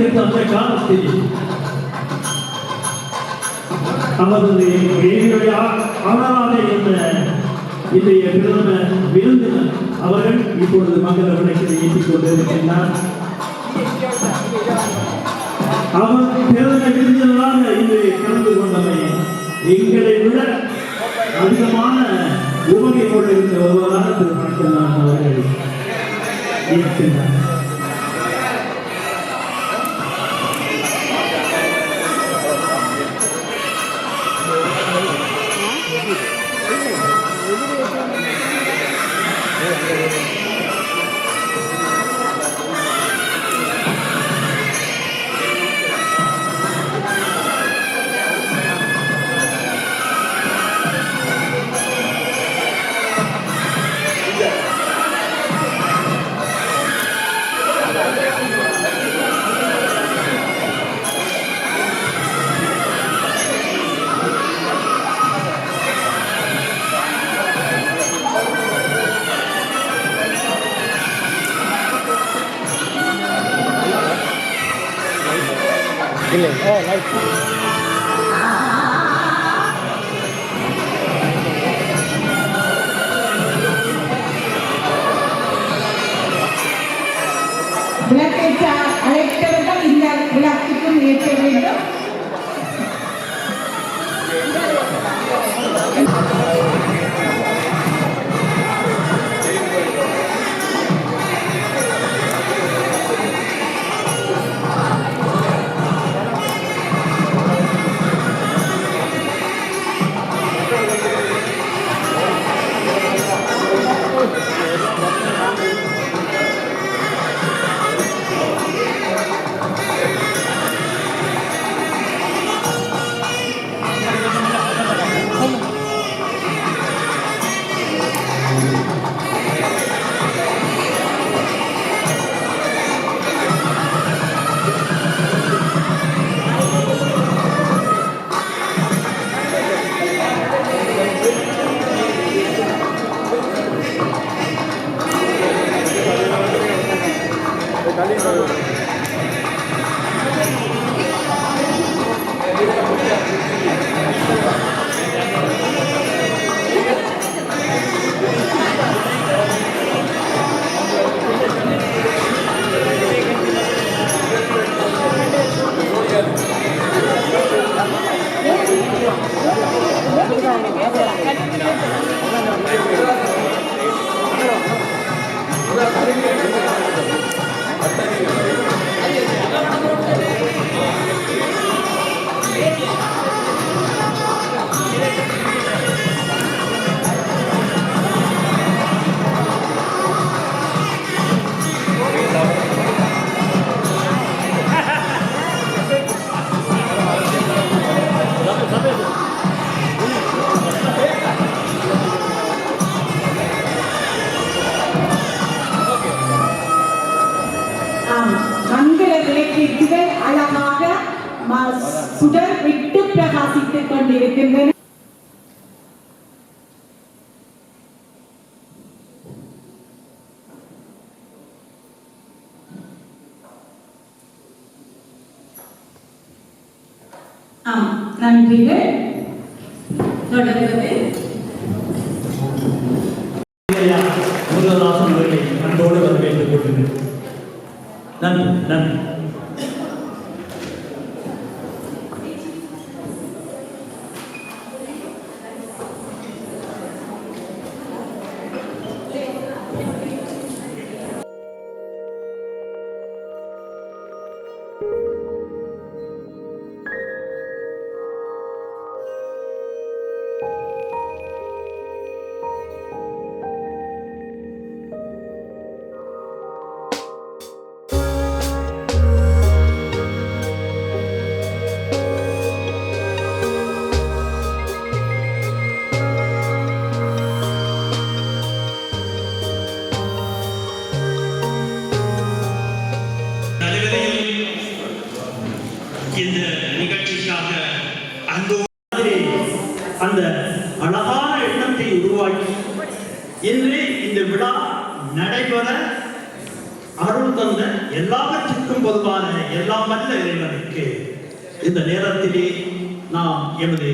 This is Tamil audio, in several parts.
நடிகர் அந்த காலத்தில் அவரது என்னுடைய அவராக இருந்த இன்றைய பிரதம விருந்தினர் அவர்கள் இப்பொழுது மங்கள விளக்கில் ஏற்றிக் கொண்டிருக்கின்றார் அவர் பிரதம விருந்தினராக இன்று கலந்து கொண்டமை எங்களை விட அதிகமான உவகை கொண்டிருந்த ஒருவராக திரு பணக்கண்ணன் அவர்கள் இருக்கின்றார் மங்கள விளக்கேற்றுகள் அழகாக சுடர் விட்டு பிரகாசித்துக் கொண்டிருக்கின்றன. நன்றிகள். முருகதாசன் அவர்களை அன்போடு வரவேற்றுக் கொள்கிறேன். நன்றி நன்றி. அந்த மாதிரி அந்த அழகான எண்ணத்தை உருவாக்கி இன்று இந்த விழா நடைபெற அருள் தந்த எல்லாவற்றிற்கும் பொதுவான எல்லா எல்லாம் இறைவனுக்கு இந்த நேரத்திலே நாம் எமது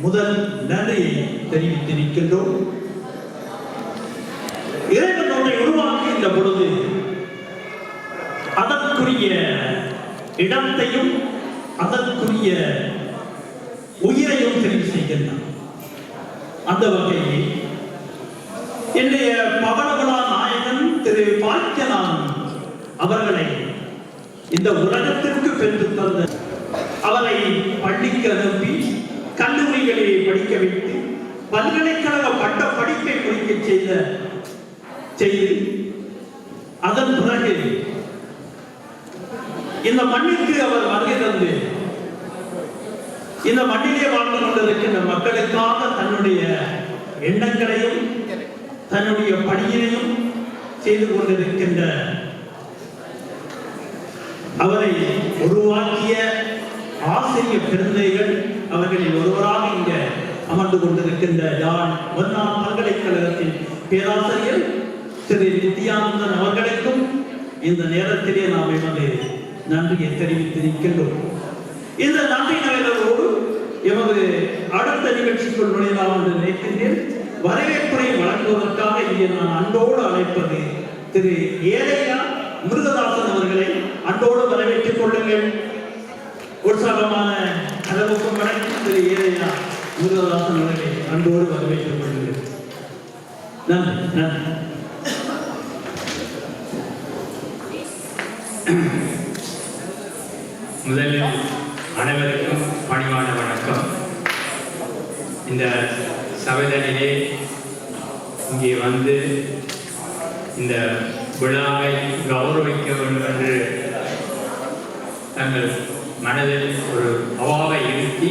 முதல் நன்றியை தெரிவித்து நிற்கின்றோம் நம்மை உருவாக்குகின்ற பொழுது அதற்குரிய இடத்தையும் அதற்குரிய உயிரையும் தெரிவு செய்கின்றான். அந்த வகையில் என்னுடைய பவனகுலா நாயகன் திரு பாக்கியனான் அவர்களை இந்த உலகத்திற்கு பெற்று தந்த அவரை பள்ளிக்கு அனுப்பி கல்லூரிகளிலே படிக்க வைத்து பல்கலைக்கழக பட்ட படிப்பை முடிக்க செய்த செய்து அதன் பிறகு இந்த மண்ணிற்கு அவர் வருகை தந்து இந்த மண்ணிலே வாழ்ந்து கொண்டிருக்கின்ற மக்களுக்காக தன்னுடைய எண்ணங்களையும் தன்னுடைய பணியினையும் செய்து கொண்டிருக்கின்ற அவரை உருவாக்கிய ஆசிரிய பெருந்தைகள் அவர்களில் ஒருவராக இங்க அமர்ந்து கொண்டிருக்கின்ற யாழ் ஒன்னாம் பல்கலைக்கழகத்தின் பேராசிரியர் திரு நித்யானந்தன் அவர்களுக்கும் இந்த நேரத்திலே நாம் எமது நன்றியை தெரிவித்திருக்கின்றோம். இந்த நன்றி நிலைகளோடு எமது அடுத்த நிகழ்ச்சிக்குள் நுழையலாம் என்று நினைக்கின்றேன். வரவேற்புரை வழங்குவதற்காக இங்கே நான் அன்போடு அழைப்பது திரு ஏழையா முருகதாசன் அவர்களை அன்போடு வரவேற்றுக் கொள்ளுங்கள். உற்சாகமான அளவுக்கும் வணக்கம் திரு ஏழையா முருகதாசன் அவர்களை அன்போடு வரவேற்றுக் கொள்ளுங்கள். நன்றி நன்றி. முதலில் அனைவருக்கும் பணிவான வணக்கம். இந்த சபைதனிலே இங்கே வந்து இந்த விழாவை கௌரவிக்க வேண்டும் என்று தங்கள் மனதில் ஒரு அவாவை இருத்தி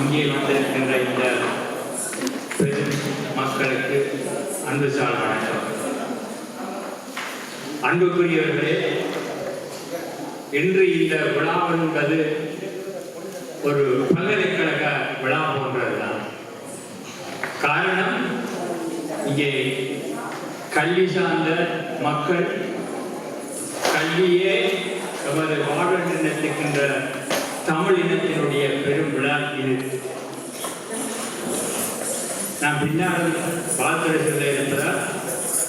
இங்கே வந்திருக்கின்ற இந்த பெரும் மக்களுக்கு அன்பு சார் வணக்கம். அன்புக்குரியவர்களே இன்று இந்த விழா என்பது ஒரு பல்கலைக்கழக விழா போன்றதுதான். காரணம் இங்கே கல்வி சார்ந்த மக்கள் கல்வியே நமது வாழ்வென்று நினைத்துக்கின்ற தமிழ் இனத்தினுடைய பெரும் விழா இது. நான் பின்னால் வாழ்த்துறை சொல்ல இருப்பதால்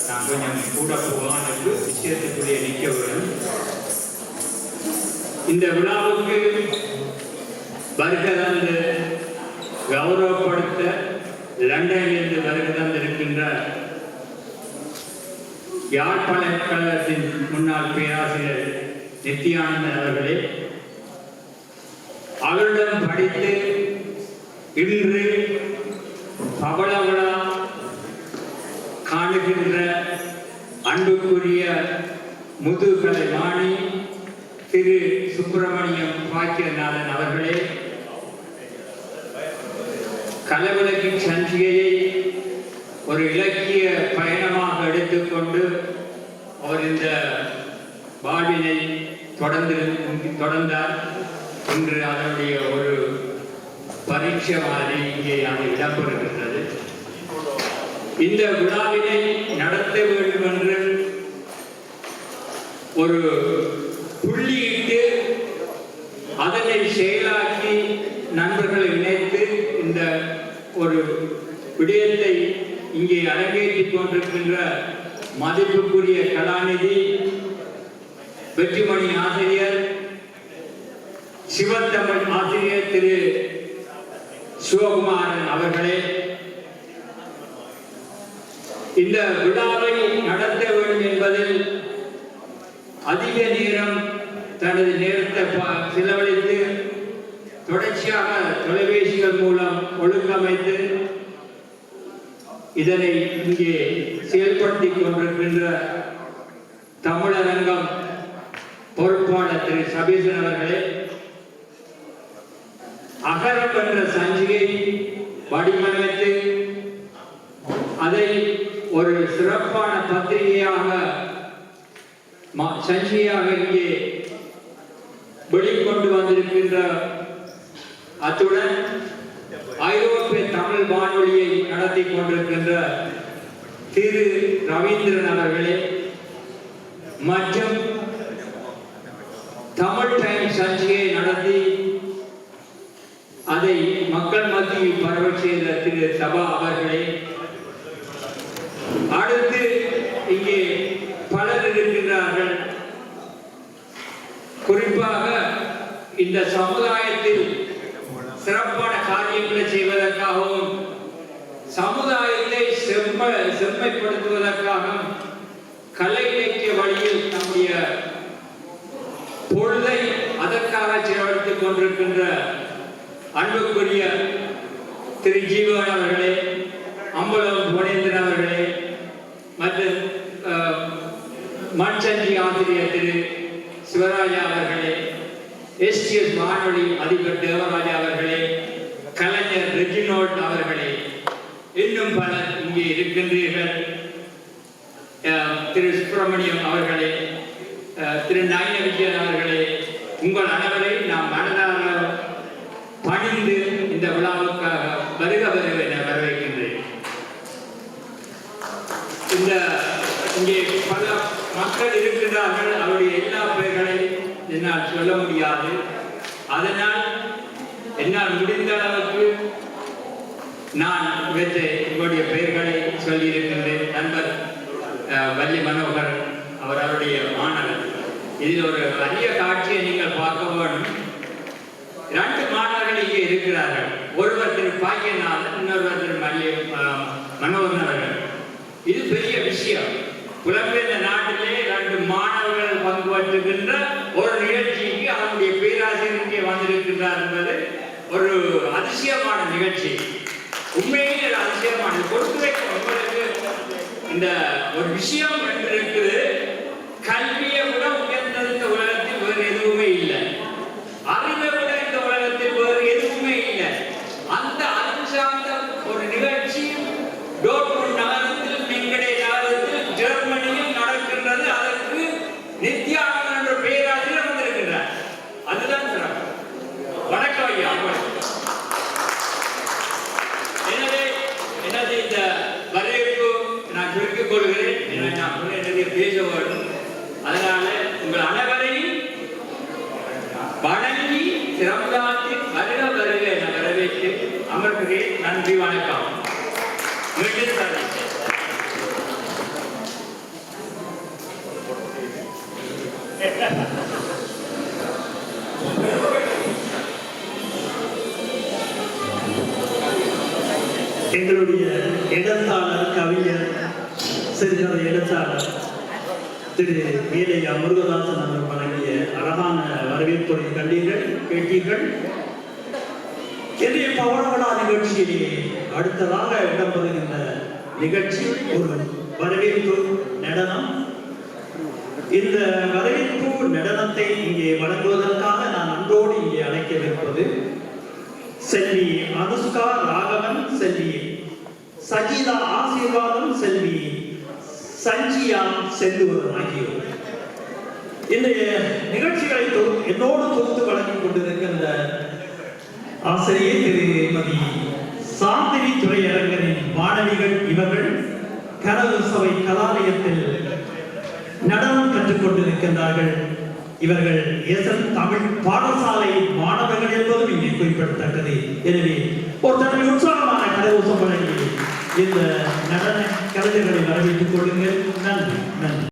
நான் கொஞ்சம் கூட போகலாம் என்று விஷயத்துக்குள்ளே நிற்க வேண்டும் இந்த விழாவுக்கு வருகை தந்து கௌரவப்படுத்த லண்டனிலிருந்து வருகை தந்திருக்கின்ற யாழ் பல்கலைக்கழகத்தின் முன்னாள் பேராசிரியர் நித்யானந்தன் அவர்களே அவரிடம் படித்து இன்று பவளவளா காணுகின்ற அன்புக்குரிய முதுகலை மாணி திரு சுப்பிரமணியம் பாக்கியநாதன் அவர்களே கலவிளக்கின் சஞ்சிகையை ஒரு இலக்கிய பயணமாக எடுத்துக்கொண்டு அவர் இந்த வாழ்வினை தொடர்ந்து தொடர்ந்தார். இன்று அதனுடைய ஒரு பரீட்சை மாதிரி இங்கே அது இடம்பெறுகின்றது. இந்த விழாவினை நடத்த வேண்டும் என்று ஒரு புள்ளியிட்டு அதனை செயலாக்கி நண்பர்களை இணைத்து இந்த ஒரு விடயத்தை இங்கே அரங்கேற்றிக் கொண்டிருக்கின்ற மதிப்புக்குரிய கலாநிதி வெற்றிமணி ஆசிரியர் சிவத்தமிழ் ஆசிரியர் திரு சிவகுமாரன் அவர்களே இந்த விழாவை நடத்த வேண்டும் என்பதில் அதிக நேரம் தனது நேரத்தை ப- செலவழித்து தொடர்ச்சியாக தொலைபேசிகள் மூலம் ஒழுங்கமைத்து இதனை இங்கே செயல்படுத்திக் கொண்டிருக்கின்ற தமிழரங்கம் பொறுப்பாளர் திரு. சபீசன் அவர்களே அகரம் என்ற சஞ்சிகை வடிவமைத்து அதை ஒரு சிறப்பான பத்திரிகையாக ம- இங்கே வெளிக்கொண்டு வந்திருக்கின்ற அத்துடன் ஐரோப்பிய தமிழ் வானொலியை நடத்தி கொண்டிருக்கின்ற திரு ரவீந்திரன் அவர்களே மற்றும் தமிழ் டைம் சர்ச்சையை நடத்தி அதை மக்கள் மத்தியில் பரவச் செய்த திரு சபா அவர்களே அடுத்து இங்கே பலர் இருக்கின்றார்கள் குறிப்பாக இந்த சமுதாயத்தில் சிறப்பான காரியங்களை செய்வதற்காகவும் சமுதாயத்தை செம்ம செம்மைப்படுத்துவதற்காகவும் கலை இலக்கிய வழியில் நம்முடைய பொழுதை அதற்காக செலவழித்துக் கொண்டிருக்கின்ற அன்புக்குரிய திரு ஜீவன் அவர்களே அம்பலம் புவனேந்திரன் அவர்களே மற்றும் மண்சஞ்சி ஆசிரியர் திரு சிவராஜா அவர்களே எஸ்டிஎஸ் வானொலி அதிபர் தேவராஜா அவர்களே கலைஞர் ரெஜினோல்ட் அவர்களே இன்னும் பலர் இங்கே இருக்கின்றீர்கள். திரு சுப்பிரமணியம் அவர்களே திரு நயன விஜயன் அவர்களே உங்கள் அனைவரை நாம் மனதாக பணிந்து இந்த விழாவுக்காக வருக வருக என வரவேற்கின்றேன். இந்த இங்கே பல மக்கள் இருக்கின்றார்கள் அவருடைய எல்லா பெயர்களையும் என்னால் சொல்ல முடியாது. அதனால் என்னால் முடிந்த அளவுக்கு நான் இவற்றை உங்களுடைய பெயர்களை சொல்லியிருக்கின்றேன். நண்பர் அஹ், வள்ளி மனோகர் அவர் அவருடைய மாணவர். இதில் ஒரு அரிய காட்சியை நீங்கள் பார்க்க வேண்டும். இரண்டு மாணவர்கள் இங்கே இருக்கிறார்கள். ஒருவர் திரு பாக்கியநாதன் இன்னொருவர் திரு மல்லிய மனோகரன் அவர்கள். இது பெரிய விஷயம். புலம்பெயர்ந்த நாட்டிலே இரண்டு மாணவர்கள் பங்கு பெற்றுகின்ற ஒரு நிகழ்ச்சிக்கு அவருடைய பேராசிரியர் இங்கே வந்திருக்கின்றார் என்பது ஒரு அதிசயமான நிகழ்ச்சி. உண்மையிலே ஒரு அதிசயமான கொடுத்து வைக்க உங்களுக்கு இந்த ஒரு விஷயம் என்று இருக்குது. கல்வியை விட உயர்ந்தது இந்த உலகத்தில் வேறு எதுவுமே இல்லை. அமிர்ததாசன் முருகதாசன் அவர் வழங்கிய அழகான வரவேற்புரை கண்டீர்கள் கேட்டீர்கள் இன்றைய பவனவிழா நிகழ்ச்சியிலே அடுத்ததாக இடம்பெறுகின்ற நிகழ்ச்சி ஒரு வரவேற்பு நடனம். இந்த வரவேற்பு நடனத்தை இங்கே வழங்குவதற்காக நான் அன்போடு இங்கே அழைக்கவிருப்பது செல்வி அனுஷ்கா ராகவன் செல்வி சஜிதா ஆசீர்வாதம் செல்வி சஞ்சியா செல்லுவதன் ஆகியோர். இன்றைய நிகழ்ச்சிகளை என்னோடு தொகுத்து வழங்கிக் கொண்டிருக்கின்ற ஆசிரியர் திருமதி சாந்தினி துறையரங்கனின் மாணவிகள் இவர்கள் கனவு சபை கலாலயத்தில் நடனம் கற்றுக் கொண்டிருக்கின்றார்கள் இவர்கள் எசன் தமிழ் பாடசாலை மாணவர்கள் என்பதும் இங்கே குறிப்பிடத்தக்கது. எனவே ஒரு தன்மை உற்சாகமான கரகோசம் வழங்கி இந்த நடன கலைஞர்களை வரவேற்றுக் கொள்ளுங்கள். நன்றி நன்றி.